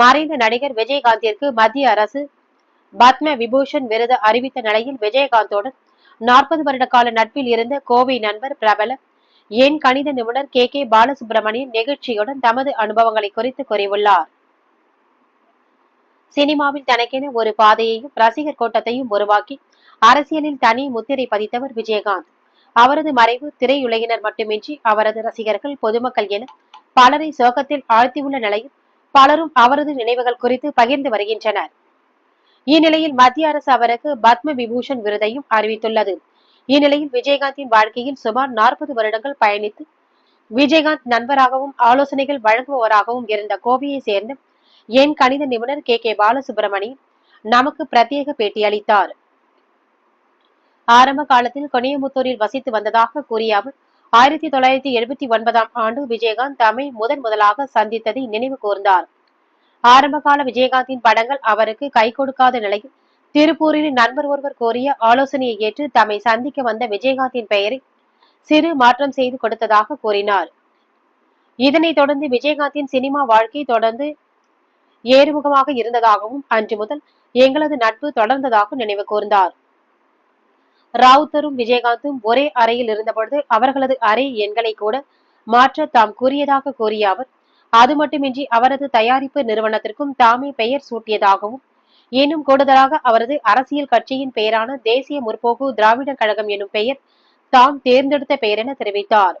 மறைந்த நடிகர் விஜயகாந்திற்கு மத்திய அரசு பத்ம விபூஷன் விருது அறிவித்த நிலையில் விஜயகாந்தோடு நாற்பது வருட கால நட்பில் இருந்த கோவை நண்பர் பிரபல என் கணித நிபுணர் கே. கே. பாலசுப்ரமணியன் நிகழ்ச்சியுடன் தமது அனுபவங்களை குறித்து கூறியுள்ளார். சினிமாவில் தனக்கென ஒரு பாதையையும் ரசிகர் கோட்டத்தையும் உருவாக்கி அரசியலில் தனி முத்திரை பதித்தவர் விஜயகாந்த். அவரது மறைவு திரையுலகினர் மட்டுமின்றி அவரது ரசிகர்கள் பொதுமக்கள் என பலரை சோகத்தில் ஆழ்த்தியுள்ள நிலையில் பலரும் அவரது நினைவுகள் குறித்து பகிர்ந்து வருகின்றனர். இந்நிலையில் மத்திய அரசு அவருக்கு பத்ம விபூஷன் விருதையும் அறிவித்துள்ளது. இந்நிலையில் விஜயகாந்தின் வாழ்க்கையில் சுமார் நாற்பது வருடங்கள் பயணித்து விஜயகாந்த் நண்பராகவும் ஆலோசனைகள் வழங்குபவராகவும் இருந்த கோவையை சேர்ந்த என் கணித நிபுணர் கே. கே. பாலசுப்ரமணியன் நமக்கு பிரத்யேக பேட்டியளித்தார். ஆரம்ப காலத்தில் கொனியமுத்தூரில் வசித்து வந்ததாக கூறிய அவர் ஆயிரத்தி தொள்ளாயிரத்தி எழுபத்தி ஒன்பதாம் ஆண்டு விஜயகாந்த் தம்மை முதன் முதலாக சந்தித்ததை நினைவு கூர்ந்தார். ஆரம்பகால விஜயகாந்தின் படங்கள் அவருக்கு கை கொடுக்காத நிலையில் திருப்பூரில் நண்பர் ஒருவர் கோரிய ஆலோசனையை ஏற்று தம்மை சந்திக்க வந்த விஜயகாந்தின் பெயரை சிறு மாற்றம் செய்து கொடுத்ததாக கூறினார். இதனைத் தொடர்ந்து விஜயகாந்தின் சினிமா வாழ்க்கை தொடர்ந்து ஏறுமுகமாக இருந்ததாகவும் அன்று முதல் எங்களது நட்பு தொடர்ந்ததாக நினைவு கூர்ந்தார். ராவுத்தரும் விஜயகாந்தும் ஒரே அறையில் இருந்தபொழுது அவர்களது அறை எண்களை கூட மாற்ற தாம் கூறியதாக கூறிய அவர் அது மட்டுமின்றி அவரது தயாரிப்பு நிறுவனத்திற்கும் தாமே பெயர் சூட்டியதாகவும் இன்னும் கூடுதலாக அவரது அரசியல் கட்சியின் பெயரான தேசிய முற்போக்கு திராவிட கழகம் எனும் பெயர் தாம் தேர்ந்தெடுத்த பெயர் என தெரிவித்தார்.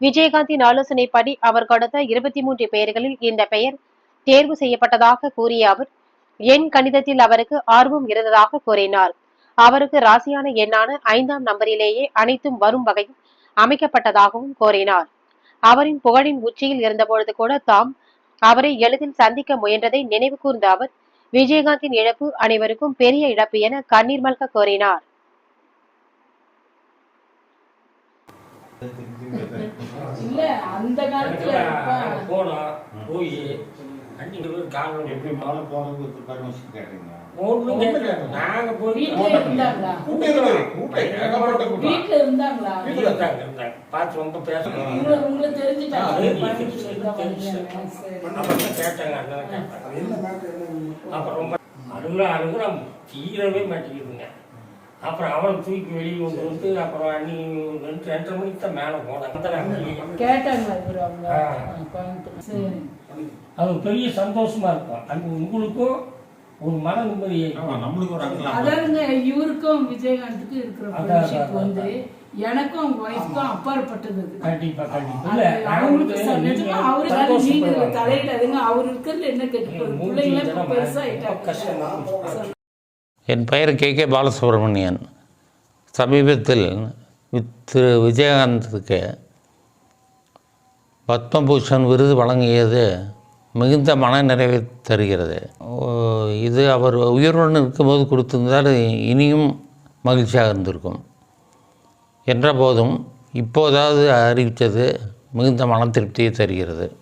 விஜயகாந்தின் ஆலோசனைப்படி அவர் கொடுத்த இருபத்தி மூன்று பெயர்களில் இந்த பெயர் தேர்வு செய்யப்பட்டதாக கூறிய அவர் எண் கணிதத்தில் அவருக்கு ஆர்வம் இருந்ததாக கூறினார். அவருக்கு ராசியான எண்ணான ஐந்தாம் நம்பரிலேயே அனைத்தும் வரும் வகையில் அமைக்கப்பட்டதாகவும் கூறினார் அவரின் புகழின் உச்சியில் இருந்தபொழுது கூட தாம் அவரை எளிதில் சந்திக்க முயன்றதை நினைவு கூர்ந்த அவர் விஜயகாந்தின் இழப்பு அனைவருக்கும் பெரிய இழப்பு என கண்ணீர் மல்க கூறினார் இல்ல அந்த காலத்துல போனோம் போய் போய் காரணம் எப்படி மேலே போகிறதுக்கு பர்மிஷன் கேட்டீங்க. ஒன்றும் கேட்கல நாங்க போய் வீட்டுல இருந்தாங்களா? கூட்டம் இருக்குது கூட்டம் ஏகப்பட்ட கூட்டம்? வீட்டுல இருந்தாங்களா? வீட்டுல இருந்தாங்க இருந்தாங்க. பார்த்து ரொம்ப பேசணும். உங்களை தெரிஞ்சுட்டாங்க. கேட்டாங்க அண்ணன் கேட்டாங்க. அப்புறம் ரொம்ப அழுகுற அழுகுற தீரவே மாட்டேங்குதுங்க அப்புறம் அவனை தூக்கி வெளியே கொண்டு வந்து அப்புறம் அன்னி ரெண்டு ரெண்டரை மணிக்கு தான் மேலே. கோயம்புத்தூர் சரி. அது பெரிய சந்தோஷமா இருக்கும். அது உங்களுக்கும் ஒரு மன நிம்மதி நம்மளுக்கு ஒரு இவருக்கும் விஜயகாந்துக்கும் இருக்கிற ஃப்ரெண்ட்ஷிப் வந்து எனக்கும் அவங்க ஒய்ஃப்க்கும் அப்பாற்பட்டது. கண்டிப்பா கண்டிப்பா. ச- நீங்க. தலையிடாதுங்க அவர் இருக்கிறது என்ன கெட்டு போகுது? மூஞ்சி பிள்ளைங்களே இப்ப இதெல்லாம் பெருசா ரொம்ப ஆயிட்டாங்க கஷ்டமா இருக்கும். என் பெயர் கே கே பாலசுப்ரமணியன். சமீபத்தில் திரு விஜயகாந்துக்கு பத்மபூஷன் விருது வழங்கியது மிகுந்த மனநிறைவை தருகிறது. ஓ, இது அவர் உயிருடன் இருக்கும்போது கொடுத்திருந்தால் இனியும் மகிழ்ச்சியாக இருந்திருக்கும். என்ற போதும் இப்போதாவது அறிவித்தது மிகுந்த மன திருப்தியை தருகிறது.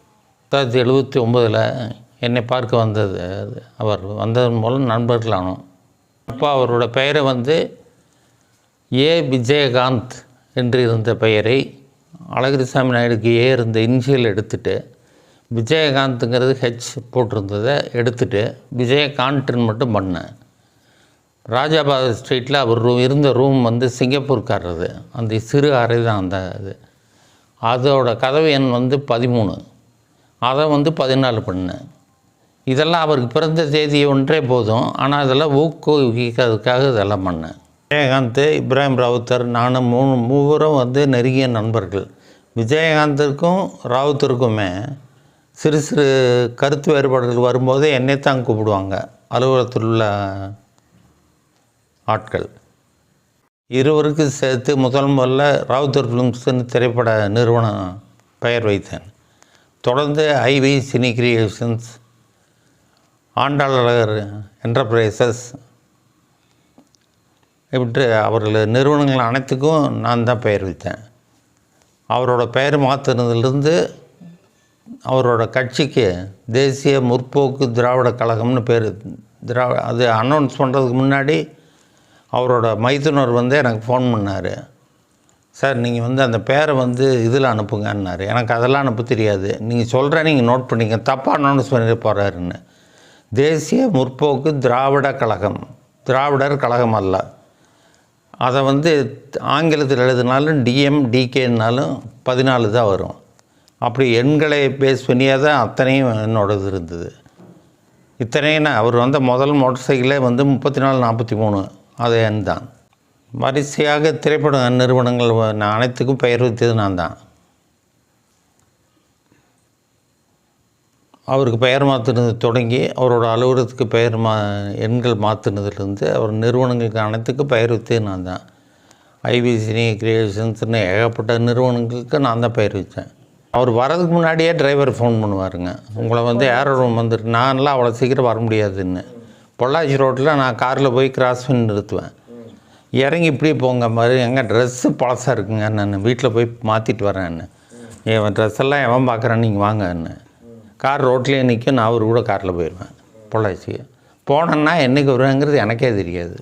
தொள்ளாயிரத்தி எழுபத்தி ஒம்பதில் என்னை பார்க்க வந்தது அவர் வந்ததன் மூலம் நண்பர்களானோம். அப்பா அவரோட பெயரை வந்து ஏ. விஜயகாந்த் என்று இருந்த பெயரை அழகிரிசாமி நாயுடுக்கு ஏ இருந்த இன்சியல் எடுத்துட்டு விஜயகாந்த்ங்கிறது ஹெச் போட்டிருந்ததை எடுத்துட்டு விஜயகாண்ட்னு மட்டும் பண்ணேன் ராஜாபாத் ஸ்ட்ரீட்டில் அவர் ரூம் இருந்த ரூம் வந்து சிங்கப்பூர்காரது அந்த சிறு அறை தான் அந்த இது. அதோட கதவு எண் வந்து பதிமூணு. அதை வந்து பதினாலு பண்ணேன். இதெல்லாம் அவருக்கு பிறந்த தேதி ஒன்றே போதும். ஆனால் இதெல்லாம் ஊக்குவிக்கிறதுக்காக இதெல்லாம் பண்ணேன் விஜயகாந்த் இப்ராஹிம் ராவுத்தர் நானும் மூணு மூவரும் வந்து நெருங்கிய நண்பர்கள். விஜயகாந்திற்கும் ராவுத்தருக்குமே சிறு சிறு கருத்து வேறுபாடுகள் வரும்போது என்னைத்தான் கூப்பிடுவாங்க. அலுவலகத்தில் உள்ள ஆட்கள். இருவருக்கு சேர்த்து முதல் முதல்ல ராவுத்தர் ஃபிலிம்ஸ்னு திரைப்பட நிறுவனம் பெயர் வைத்தேன். தொடர்ந்து ஐவி சினி கிரியேஷன்ஸ் ஆண்டாளர் என்டர்பிரைசஸ் இப்படி அவர்கள் நிறுவனங்கள் அனைத்துக்கும் நான் தான் பெயர் வைத்தேன். அவரோட பெயர் மாற்றினதுலேருந்து அவரோட கட்சிக்கு தேசிய முற்போக்கு திராவிட கழகம்னு பேர் திரா அது அனௌன்ஸ் பண்ணுறதுக்கு முன்னாடி அவரோட மைத்துனர் வந்து எனக்கு ஃபோன் பண்ணார். சார் நீங்கள் வந்து அந்த பேரை வந்து இதில் அனுப்புங்கன்னாரு. எனக்கு அதெல்லாம் அனுப்ப தெரியாது. நீங்கள் சொல்கிற நீங்கள் நோட் பண்ணிக்க தப்பாக அனௌன்ஸ் பண்ணிட்டு போகிறாருன்னு தேசிய முற்போக்கு திராவிட கழகம். திராவிடர் கழகம் அல்ல. அதை வந்து ஆங்கிலத்தில் எழுதினாலும் டிஎம் டிகேன்னாலும் பதினாலு தான் வரும். அப்படி எண்களை பேஸ் பண்ணியே தான் அத்தனையும் என்னோடது இருந்தது. இத்தனையும் நான் அவர் வந்த முதல் மோட்டர் சைக்கிளே வந்து முப்பத்தி நாலு நாற்பத்தி மூணு. அது எண் தான். வரிசையாக திரைப்பட நிறுவனங்கள் நான் அனைத்துக்கும் பெயர் வைத்தது நான் தான். அவருக்கு பெயர் மாற்றினது தொடங்கி அவரோட அலுவலகத்துக்கு பெயர் மா எண்கள் மாற்றினதுலேருந்து அவர் நிறுவனங்களுக்கு அனைத்துக்கும் பெயர் வைத்தது நான் தான். ஐபிசினி கிரியேஷன்ஸ்னு ஏகப்பட்ட நிறுவனங்களுக்கு நான் தான் பெயர் வச்சேன் அவர் வரதுக்கு முன்னாடியே டிரைவர் ஃபோன் பண்ணுவாருங்க. உங்களை வந்து ஏரோ ரூம் வந்துட்டு நான்லாம் அவ்வளோ சீக்கிரம் வர முடியாதுன்னு. பொள்ளாச்சி ரோட்டில் நான் காரில் போய் கிராஸ் பண்ணி நிறுத்துவேன். இறங்கி இப்படி போங்க மாதிரி எங்கள் ட்ரெஸ்ஸு பழசாக இருக்குங்க நான் வீட்டில் போய் மாற்றிட்டு வரேன்னு. என் ட்ரெஸ் எல்லாம் எவன் பார்க்குறான்னு நீங்கள் வாங்கன்னு கார் ரோட்லேயே நிற்கும் நான் அவர் கூட காரில் போயிடுவேன் பொள்ளாச்சி. போனேன்னா என்றைக்கு வருவேங்கிறது எனக்கே தெரியாது.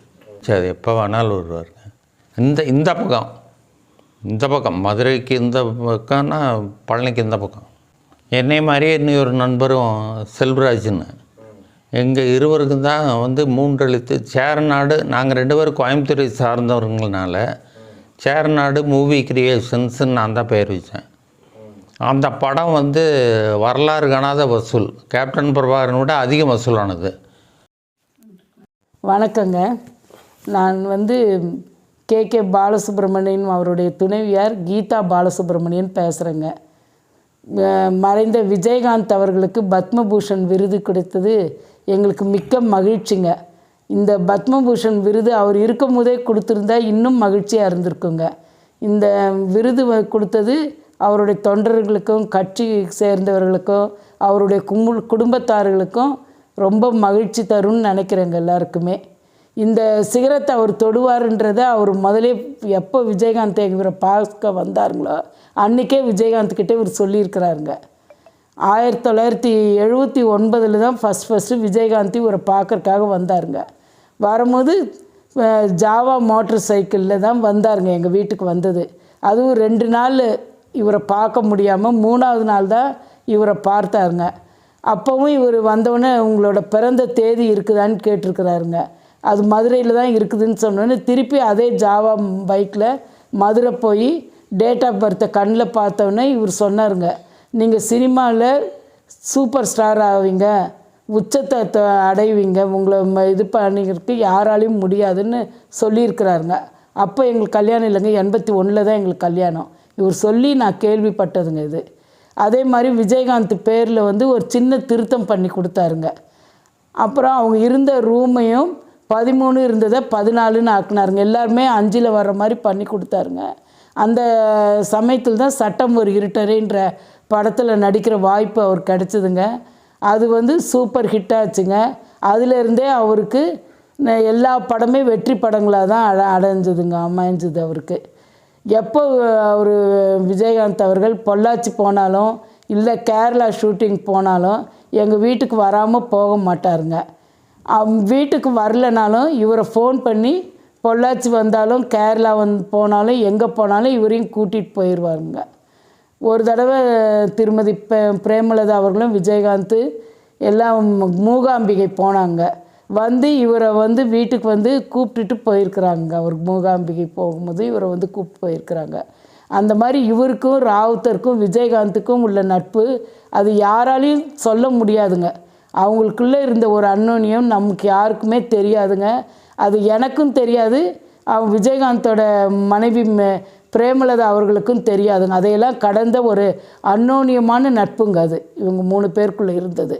சரி எப்போ வேணாலும் வருவாருங்க இந்த இந்த பக்கம். இந்த பக்கம். மதுரைக்கு இந்த பக்கம்னா பழனிக்கு இந்த பக்கம். என்னை மாதிரியே இன்னொரு நண்பரும் செல்வராஜ்னு. எங்கள் இருவருக்கும் தான் வந்து மூன்றெழுத்து சேரநாடு நாங்கள் ரெண்டு பேரும் கோயம்புத்தூரை சார்ந்தவருங்கனால சேரநாடு மூவி கிரியேஷன்ஸுன்னு நான் தான் பெயர் வச்சேன். அந்த படம் வந்து வரலாறு காணாத வசூல். கேப்டன் பிரபாகரன் விட அதிக வசூலானது. வணக்கங்க. நான் வந்து கே. கே. பாலசுப்ரமணியன் அவருடைய துணைவியார் கீதா பாலசுப்ரமணியன் பேசுகிறேங்க மறைந்த விஜயகாந்த் அவர்களுக்கு பத்மபூஷன் விருது கிடைத்தது எங்களுக்கு மிக்க மகிழ்ச்சிங்க. இந்த பத்மபூஷன் விருது அவர் இருக்கும் போதே கொடுத்துருந்தா இன்னும் மகிழ்ச்சியாக இருந்திருக்குங்க. இந்த விருது கொடுத்தது அவருடைய தொண்டர்களுக்கும் கட்சி சேர்ந்தவர்களுக்கும் அவருடைய கும்பு குடும்பத்தார்களுக்கும் ரொம்ப மகிழ்ச்சி தரும்னு நினைக்கிறேங்க எல்லாருக்குமே. இந்த சிகரத்தை அவர் தொடுவாருன்றதை அவர் முதலே எப்போ விஜயகாந்த் இவரை பார்க்க வந்தாருங்களோ அன்றைக்கே விஜயகாந்த் கிட்டே இவர் சொல்லியிருக்கிறாருங்க. ஆயிரத்தி தொள்ளாயிரத்தி எழுபத்தி ஒன்பதில் தான் ஃபஸ்ட் ஃபஸ்ட்டு விஜயகாந்த் இவரை பார்க்கறக்காக வந்தாருங்க. வரும்போது ஜாவா மோட்டர் சைக்கிளில் தான் வந்தாருங்க எங்கள் வீட்டுக்கு வந்தது. அதுவும் ரெண்டு நாள் இவரை பார்க்க முடியாமல் மூணாவது நாள் தான் இவரை பார்த்தாருங்க. அப்போவும் இவர் வந்தவுடனே உங்களோட பிறந்த தேதி இருக்குதான்னு கேட்டிருக்கிறாருங்க. அது மதுரையில் தான் இருக்குதுன்னு சொன்னோன்னே திருப்பி அதே ஜாவா பைக்கில் மதுரை போய் டேட் ஆஃப் பர்த்தை கண்ணில் பார்த்தோன்னே இவர் சொன்னாருங்க. நீங்கள் சினிமாவில் சூப்பர் ஸ்டார் ஆவீங்க. உச்சத்தை த- அடைவீங்க. உங்களை ம- இது பண்ணிக்கிறதுக்கு யாராலையும் முடியாதுன்னு சொல்லியிருக்கிறாருங்க. அப்போ எங்களுக்கு கல்யாணம் இல்லைங்க. எண்பத்தி ஒன்றில் தான் எங்களுக்கு கல்யாணம். இவர் சொல்லி நான் கேள்விப்பட்டதுங்க இது. அதே மாதிரி விஜயகாந்த் பேரில் வந்து ஒரு சின்ன திருத்தம் பண்ணி கொடுத்தாருங்க. அப்புறம் அவங்க இருந்த ரூமையும் பதிமூணு இருந்ததை பதினாலுன்னு ஆக்குனாருங்க. எல்லாருமே அஞ்சில் வர்ற மாதிரி பண்ணி கொடுத்தாருங்க. அந்த சமயத்தில் தான் சட்டம் ஒரு இருட்டரேன்ற படத்தில் நடிக்கிற வாய்ப்பு அவர் கிடச்சிதுங்க. அது வந்து சூப்பர் ஹிட் ஆச்சுங்க. அதிலிருந்தே அவருக்கு எல்லா படமே வெற்றி படங்களாக தான் அட அடைஞ்சதுங்க அமைஞ்சது அவருக்கு. எப்போ அவர் விஜயகாந்த் அவர்கள் பொள்ளாச்சி போனாலும் இல்லை கேரளா ஷூட்டிங் போனாலும் எங்கள் வீட்டுக்கு வராமல் போக மாட்டாருங்க. வீட்டுக்கு வரலனாலும் இவரை ஃபோன் பண்ணி பொள்ளாச்சி வந்தாலும் கேரளா வந்து போனாலும் எங்கே போனாலும் இவரையும் கூட்டிகிட்டு போயிடுவாருங்க ஒரு தடவை திருமதி பிரேமலதா அவர்களும் விஜயகாந்த் எல்லாம் மூகாம்பிகை போனாங்க. வந்து இவரை வந்து வீட்டுக்கு வந்து கூப்பிட்டுட்டு போயிருக்கிறாங்க. அவர் மூகாம்பிகை போகும்போது இவரை வந்து கூப்பிட்டு போயிருக்கிறாங்க. அந்த மாதிரி இவருக்கும் ராவுத்தருக்கும் விஜயகாந்துக்கும் உள்ள நட்பு அது யாராலையும் சொல்ல முடியாதுங்க. அவங்களுக்குள்ளே இருந்த ஒரு அன்னோனியம் நமக்கு யாருக்குமே தெரியாதுங்க. அது எனக்கும் தெரியாது. அவன் விஜயகாந்தோட மனைவி பிரேமலதா அவர்களுக்கும் தெரியாதுங்க. அதையெல்லாம் கடந்த ஒரு அன்னோனியமான நட்புங்க அது. இவங்க மூணு பேருக்குள்ளே இருந்தது.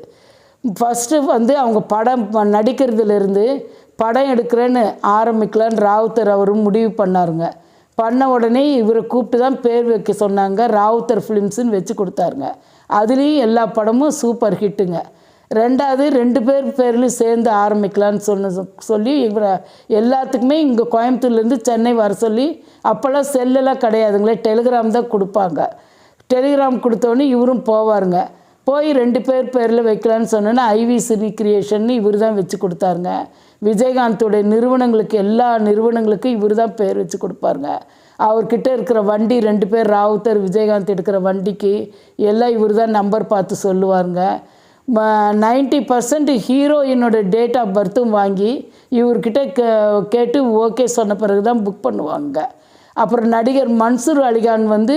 ஃபஸ்ட்டு வந்து அவங்க படம் நடிக்கிறதுலேருந்து படம் எடுக்கிறேன்னு ஆரம்பிக்கலான்னு ராவுத்தர் அவரும் முடிவு பண்ணாருங்க. பண்ண உடனே இவரை கூப்பிட்டு தான் பேர் வைக்க சொன்னாங்க. ராவுத்தர் ஃபிலிம்ஸுன்னு வச்சு கொடுத்தாருங்க. அதுலேயும் எல்லா படமும் சூப்பர் ஹிட்டுங்க ரெண்டாவது ரெண்டு பேர் பேர்லையும் சேர்ந்து ஆரம்பிக்கலான்னு சொன்ன சொல்லி இவரை எல்லாத்துக்குமே இங்கே கோயம்புத்தூர்லேருந்து சென்னை வர சொல்லி அப்போல்லாம் செல்லெல்லாம் கிடையாதுங்களே டெலிகிராம் தான் கொடுப்பாங்க. டெலிகிராம் கொடுத்தோன்னே இவரும் போவாருங்க. போய் ரெண்டு பேர் பேரில் வைக்கலான்னு சொன்னோன்னா ஐவி சினி கிரியேஷன் இவர் தான் வச்சு கொடுத்தாருங்க. விஜயகாந்தோடைய நிறுவனங்களுக்கு எல்லா நிறுவனங்களுக்கும் இவர் தான் பேர் வச்சு கொடுப்பாருங்க. அவர்கிட்ட இருக்கிற வண்டி ரெண்டு பேர் ராவுத்தர் விஜயகாந்த் எடுக்கிற வண்டிக்கு எல்லாம் இவர் தான் நம்பர் பார்த்து சொல்லுவாருங்க. நைன்ட்டி பர்சன்ட் ஹீரோயினோட டேட் ஆஃப் பர்த்தும் வாங்கி இவர்கிட்ட கே கேட்டு ஓகே சொன்ன பிறகு தான் புக் பண்ணுவாங்க. அப்புறம் நடிகர் மன்சூர் அலிகான் வந்து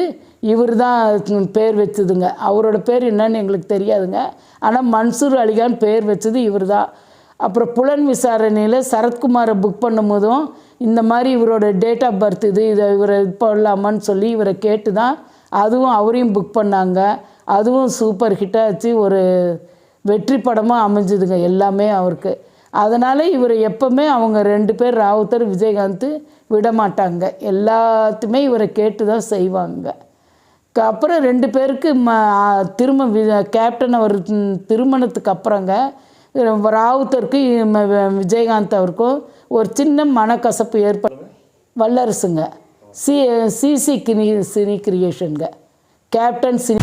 இவர் தான் பேர் வச்சதுங்க. அவரோட பேர் என்னன்னு எங்களுக்கு தெரியாதுங்க. ஆனால் மன்சூர் அலிகான் பேர் வச்சது இவர் தான் அப்புறம் புலன் விசாரணையில் சரத்குமாரை புக் பண்ணும்போதும் இந்த மாதிரி இவரோட டேட் ஆஃப் பர்த் இது இதை இவரை இது பண்ணலாமான்னு சொல்லி இவரை கேட்டு தான் அதுவும் அவரையும் புக் பண்ணாங்க. அதுவும் சூப்பர் ஹிட்டாச்சு ஒரு வெற்றி படமாக அமைஞ்சுதுங்க எல்லாமே அவருக்கு. அதனால் இவர் எப்போவுமே அவங்க ரெண்டு பேர் ராவுத்தர் விஜயகாந்த் விட மாட்டாங்க எல்லாத்தையுமே இவரை கேட்டு தான் செய்வாங்க. அப்புறம் ரெண்டு பேருக்கு ம திரும்ப வி- கேப்டன் அவர் திருமணத்துக்கு அப்புறங்க ராவுத்தருக்கும் விஜயகாந்த் அவருக்கும் ஒரு சின்ன மனக்கசப்பு ஏற்ப வல்லரசுங்க. சி சிசி கிரி சினி கிரியேஷனுங்க கேப்டன் சினி